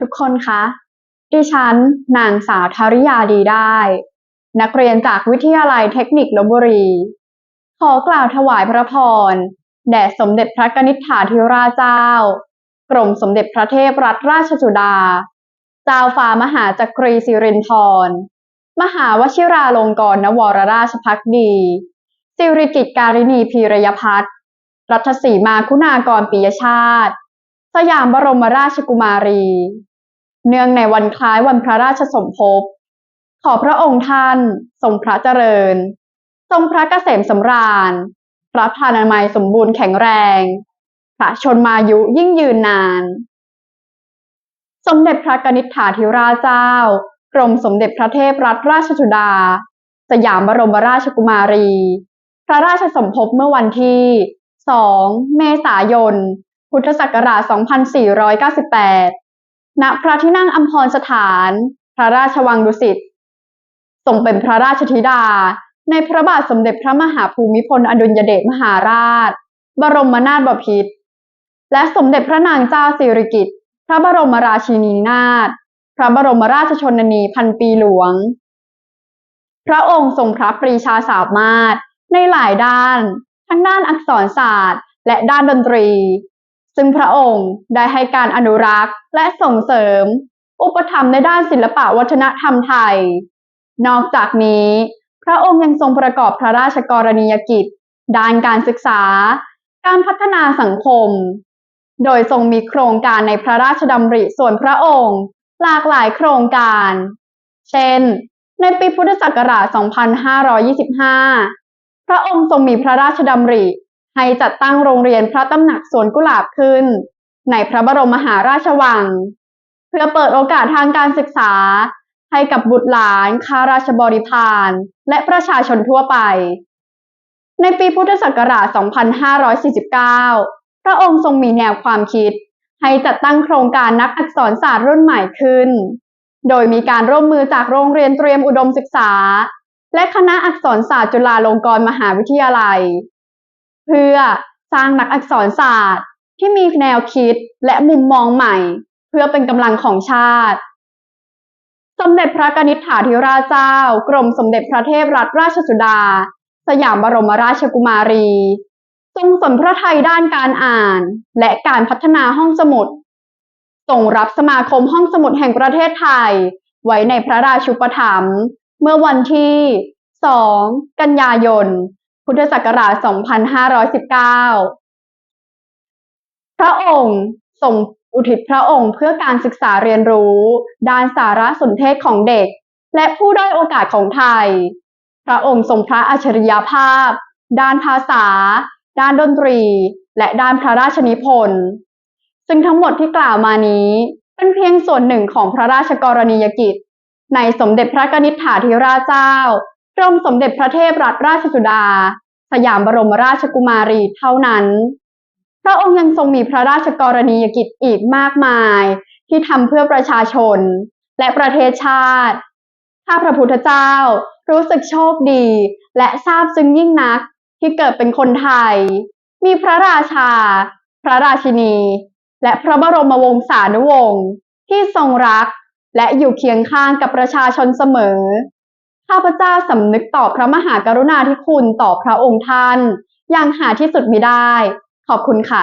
ทุกคนคะ ดิฉัน นางสาวทาริยาดีได้ นักเรียนจากวิทยาลัยเทคนิคลบบุรี ขอกล่าวถวายพระพร แด่สมเด็จพระกนิษฐาธิราชเจ้า กรมสมเด็จพระเทพรัตนราชสุดา เจ้าฟ้ามหาจักรีสิรินธรมหาวชิราลงกรณวรราชพักดี สิริกิตการิณีพีรยพัฒน์รัตสีมาคุณากรปิยชาติ สยามบรมราชกุมารี เนื่องในวันคล้ายวันพระราชสมภพ ขอพระองค์ท่านทรงพระเจริญ ทรงพระเกษมสำราญ พระพานามัยสมบูรณ์แข็งแรง พระชนมายุยิ่งยืนนาน สมเด็จพระกนิษฐาธิราชเจ้ากรมสมเด็จพระเทพรัตนราชสุดา สยามบรมราชกุมารี พระราชสมภพเมื่อวันที่ 2 เมษายน พุทธศักราช 2498 ณ พระที่นั่งอัมพรสถาน พระราชวังดุสิตทรงเป็นพระราชธิดา ในพระบาทสมเด็จพระมหาภูมิพลอดุลยเดชมหาราช บรมนาถบพิตร และสมเด็จพระนางเจ้าสิริกิติ์ พระบรมราชินีนาถ พระบรมราชชนนีพันปีหลวง พระองค์ทรงพระปรีชาสามารถในหลายด้าน ทั้งด้านอักษรศาสตร์ และด้านดนตรี ซึ่งพระองค์ได้ให้การอนุรักษ์และส่งเสริม อุปถัมภ์ในด้านศิลปวัฒนธรรมไทย นอกจากนี้ พระองค์ยังทรงประกอบพระราชกรณียกิจ ด้านการศึกษา การพัฒนาสังคม โดยทรงมีโครงการในพระราชดำริส่วนพระองค์ หลากหลายโครงการ เช่น ในปีพุทธศักราช 2525 พระองค์ทรงมีพระราชดำริ ให้จัดตั้งโรงเรียนพระตำหนักสวนกุหลาบขึ้น ในพระบรมมหาราชวัง เพื่อเปิดโอกาสทางการศึกษา ให้กับบุตรหลานข้าราชบริพารและประชาชนทั่วไป ในปีพุทธศักราช 2549 พระองค์ทรงมีแนวความคิด ให้จัดตั้งโครงการนักอักษรศาสตร์รุ่นใหม่ขึ้น โดยมีการร่วมมือจากโรงเรียนเตรียมอุดมศึกษา และคณะอักษรศาสตร์จุฬาลงกรณ์มหาวิทยาลัย เพื่อสร้างนักอักษรศาสตร์ ที่มีแนวคิดและมุมมองใหม่ เพื่อเป็นกำลังของชาติ สมเด็จพระกนิษฐาธิราชเจ้า กรมสมเด็จพระเทพรัตนราชสุดา สยามบรมราชกุมารี ทรงสนพระไทยด้านการอ่าน และการพัฒนาห้องสมุดส่งรับสมาคมห้องสมุดแห่งประเทศไทย ไว้ในพระราชูปถัมภ์เมื่อวันที่ 2 กันยายน พุทธศักราช 2519 พระองค์ทรงอุทิศพระองค์เพื่อการศึกษาเรียนรู้ ด้านสารสนเทศของเด็ก และผู้ด้อยโอกาสของไทย พระองค์ทรงพระอัจฉริยภาพ ด้านภาษา ด้านดนตรี และด้านพระราชนิพนธ์ซึ่งทั้งหมดที่กล่าวมานี้เป็นเพียงส่วนหนึ่งของพระราชกรณียกิจ ในสมเด็จพระนิษฐาธิราชเจ้า กรมสมเด็จพระเทพรัตนราชสุดา สยามบรมราชกุมารีเท่านั้น พระองค์ยังทรงมีพระราชกรณียกิจอีกมากมาย ที่ทำเพื่อประชาชน และประเทศชาติ ข้าพระพุทธเจ้ารู้สึกโชคดี และซาบซึ้งยิ่งนักที่เกิดเป็นคนไทย มีพระราชา พระราชินี และพระบรมวงศานุวงศ์ที่ทรงรักและอยู่เคียงข้างกับประชาชนเสมอ ข้าพเจ้าสำนึกต่อพระมหากรุณาธิคุณต่อพระองค์ท่าน อย่างหาที่สุดมิได้ ขอบคุณค่ะ